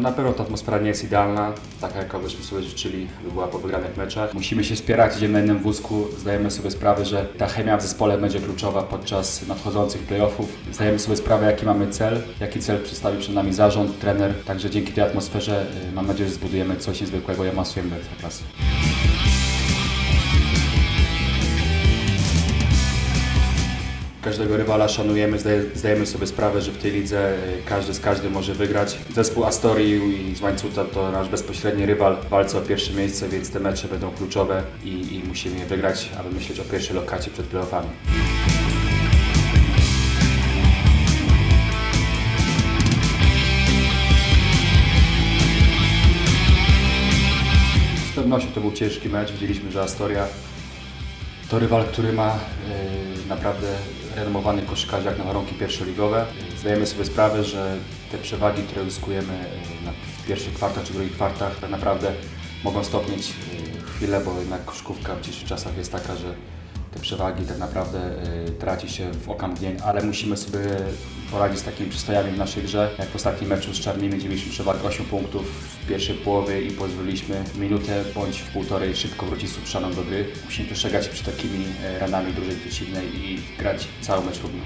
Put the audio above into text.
Na pewno ta atmosfera nie jest idealna, taka jaka byśmy sobie życzyli, by była po wygranych meczach. Musimy się wspierać, idziemy na jednym wózku, zdajemy sobie sprawę, że ta chemia w zespole będzie kluczowa podczas nadchodzących playoffów. Zdajemy sobie sprawę, jaki mamy cel, jaki cel przedstawił przed nami zarząd, trener, także dzięki tej atmosferze y, mam nadzieję, że zbudujemy coś niezwykłego i awansujemy do Każdego rywala szanujemy, zdaje, zdajemy sobie sprawę, że w tej lidze y, każdy z każdym może wygrać. Zespół Astorii i z Łańcuta to nasz bezpośredni rywal w walce o pierwsze miejsce, więc te mecze będą kluczowe i, i musimy je wygrać, aby myśleć o pierwszej lokacie przed playoffami. Z pewnością to był ciężki mecz. Widzieliśmy, że Astoria to rywal, który ma y, naprawdę renomowany koszykarz jak na warunki pierwszoligowe. Zdajemy sobie sprawę, że te przewagi, które uzyskujemy na, w pierwszych kwartach czy drugich kwartach tak naprawdę mogą stopnieć y, chwilę, bo jednak koszykówka w dzisiejszych czasach jest taka, że przewagi tak naprawdę y, traci się w okamgnień, ale musimy sobie poradzić z takimi przystojami w naszej grze. Jak w ostatnim meczu z Czarnymi, gdzie mieliśmy przewagę 8 punktów w pierwszej połowie i pozwoliliśmy minutę bądź w półtorej szybko wrócić z do gry. Musimy przestrzegać przed takimi e, ranami drużyny przeciwnej i grać cały mecz równo.